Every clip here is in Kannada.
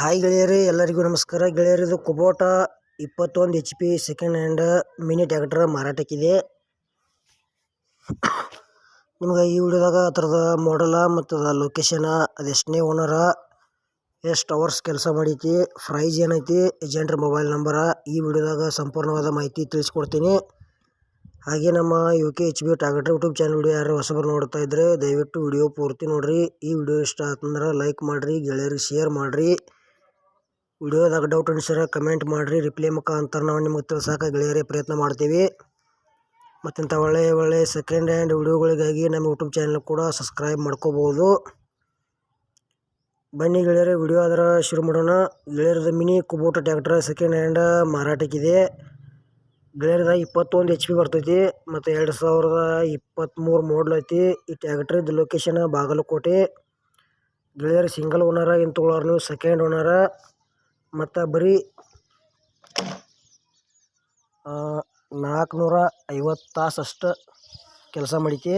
ಹಾಯ್ ಗೆಳೆಯರೇ, ಎಲ್ಲರಿಗೂ ನಮಸ್ಕಾರ. ಗೆಳೆಯರಿದು ಕುಬೋಟ ಇಪ್ಪತ್ತೊಂದು H P second hand mini tractor ಮಾರಾಟಕ್ಕಿದೆ. ನಿಮ್ಗೆ ಈ ವಿಡಿಯೋದಾಗ ಅದರದ ಮಾಡಲ ಮತ್ತು ಅದ ಲೊಕೇಶನ ಅದೆಷ್ಟನೇ ಓನರ ಎಷ್ಟು ಅವರ್ಸ್ ಕೆಲಸ ಮಾಡೈತಿ ಪ್ರೈಸ್ ಏನೈತಿ ಏಜೆಂಟ್ರ ಮೊಬೈಲ್ ನಂಬರ ಈ ವಿಡಿಯೋದಾಗ ಸಂಪೂರ್ಣವಾದ ಮಾಹಿತಿ ತಿಳಿಸ್ಕೊಡ್ತೀನಿ. ಹಾಗೆ ನಮ್ಮ U K H B tractor YouTube channel video ಯಾರು ಹೊಸಬರು ನೋಡ್ತಾ ಇದ್ದರೆ ದಯವಿಟ್ಟು ವಿಡಿಯೋ ಪೂರ್ತಿ ನೋಡಿರಿ. ಈ ವಿಡಿಯೋ ಇಷ್ಟ ಆತಂದ್ರೆ ಲೈಕ್ ಮಾಡಿರಿ, ಗೆಳೆಯರಿಗೆ ಶೇರ್ ಮಾಡಿರಿ. ವಿಡಿಯೋದಾಗ ಡೌಟ್ ಅನಿಸಿದ್ರೆ ಕಮೆಂಟ್ ಮಾಡಿರಿ ರಿಪ್ಲೈ ಮುಖಾಂತರ ನಾವು ನಿಮಗೆ ತಿಳಿಸೋಕೆ ಗೆಳೆಯರೇ ಪ್ರಯತ್ನ ಮಾಡ್ತೀವಿ. ಮತ್ತಿಂಥ ಒಳ್ಳೆಯ ಒಳ್ಳೆಯ ಸೆಕೆಂಡ್ ಹ್ಯಾಂಡ್ ವಿಡಿಯೋಗಳಿಗಾಗಿ ನಮ್ಮ ಯೂಟ್ಯೂಬ್ ಚಾನಲ್ ಕೂಡ ಸಬ್ಸ್ಕ್ರೈಬ್ ಮಾಡ್ಕೋಬೋದು. ಬನ್ನಿ ಗೆಳೆಯರೇ ವಿಡಿಯೋ ಅದರ ಶುರು ಮಾಡೋಣ. ಗೆಳೆಯರದ mini Kubota tractor second hand ಮಾರಾಟಕ್ಕಿದೆ. ಗೆಳೆಯರದ ಇಪ್ಪತ್ತೊಂದು ಎಚ್ ಪಿ ಬರ್ತೈತಿ, ಮತ್ತು ಎರಡು ಸಾವಿರದ ಇಪ್ಪತ್ತ್ಮೂರು ಮಾಡಲ್ ಐತಿ. ಈ ಟ್ಯಾಕ್ಟ್ರಿದ್ದು ಲೊಕೇಶನ್ ಬಾಗಲಕೋಟೆ. ಗೆಳೆಯರು ಸಿಂಗಲ್ ಓನರ ಏನು ತೊಗೊಳೋರು ನೀವು ಸೆಕೆಂಡ್ ಓನರ ಮತ್ತು ಬರೀ ನಾಲ್ಕುನೂರ ಐವತ್ತು ತಾಸು ಅಷ್ಟು ಕೆಲಸ ಮಾಡೈತಿ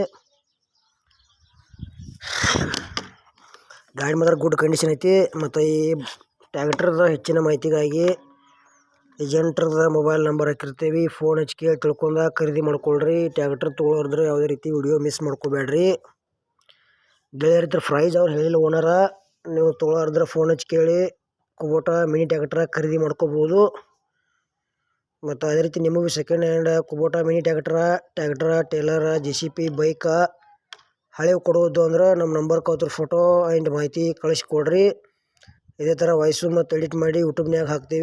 ಗಾಡಿ ಮಾತ್ರ ಗುಡ್ ಕಂಡೀಷನ್ ಐತಿ ಮತ್ತು ಈ ಟ್ಯಾಕ್ಟ್ರದ ಹೆಚ್ಚಿನ ಮಾಹಿತಿಗಾಗಿ ಏಜೆಂಟ್ರದ ಮೊಬೈಲ್ ನಂಬರ್ ಹಾಕಿರ್ತೀವಿ. ಫೋನ್ ಹಚ್ಚಿ ಕೇಳಿ ತಿಳ್ಕೊಂಡ ಖರೀದಿ ಮಾಡ್ಕೊಳ್ರಿ. ಟ್ಯಾಕ್ಟ್ರ್ ತೊಗೊಳೋರಿದ್ರೆ ಯಾವುದೇ ರೀತಿ ವಿಡಿಯೋ ಮಿಸ್ ಮಾಡ್ಕೋಬೇಡ್ರಿ. ಗೆಳೆಯರ ಹತ್ರ ಪ್ರೈಸ್ ಅವ್ರು ಹೇಳಿಲ್ಲ ಓನರ ನೀವು ತೊಗೊಳೋರಿದ್ರೆ ಫೋನ್ ಹಚ್ಚಿ ಕೇಳಿ. ಕುಬೋಟ ಮಿನಿ ಟ್ಯಾಕ್ಟ್ರ ಖರೀದಿ ಮಾಡ್ಕೋಬೋದು. ಮತ್ತು ಅದೇ ರೀತಿ ನಿಮಗೂ second hand Kubota mini tractor tractor ಟೇಲರ J C P ಬೈಕ ಹಳೆವು ಕೊಡೋದು ಅಂದ್ರೆ ನಮ್ಮ ನಂಬರ್ ಅವ್ರ ಫೋಟೋ ಆ್ಯಂಡ್ ಮಾಹಿತಿ ಕಳಿಸ್ಕೊಡ್ರಿ ಇದೇ ಥರ ವಾಯ್ಸು ಮತ್ತು ಎಡಿಟ್ ಮಾಡಿ ಯೂಟ್ಯೂಬ್ನ್ಯಾಗ ಹಾಕ್ತೀವಿ.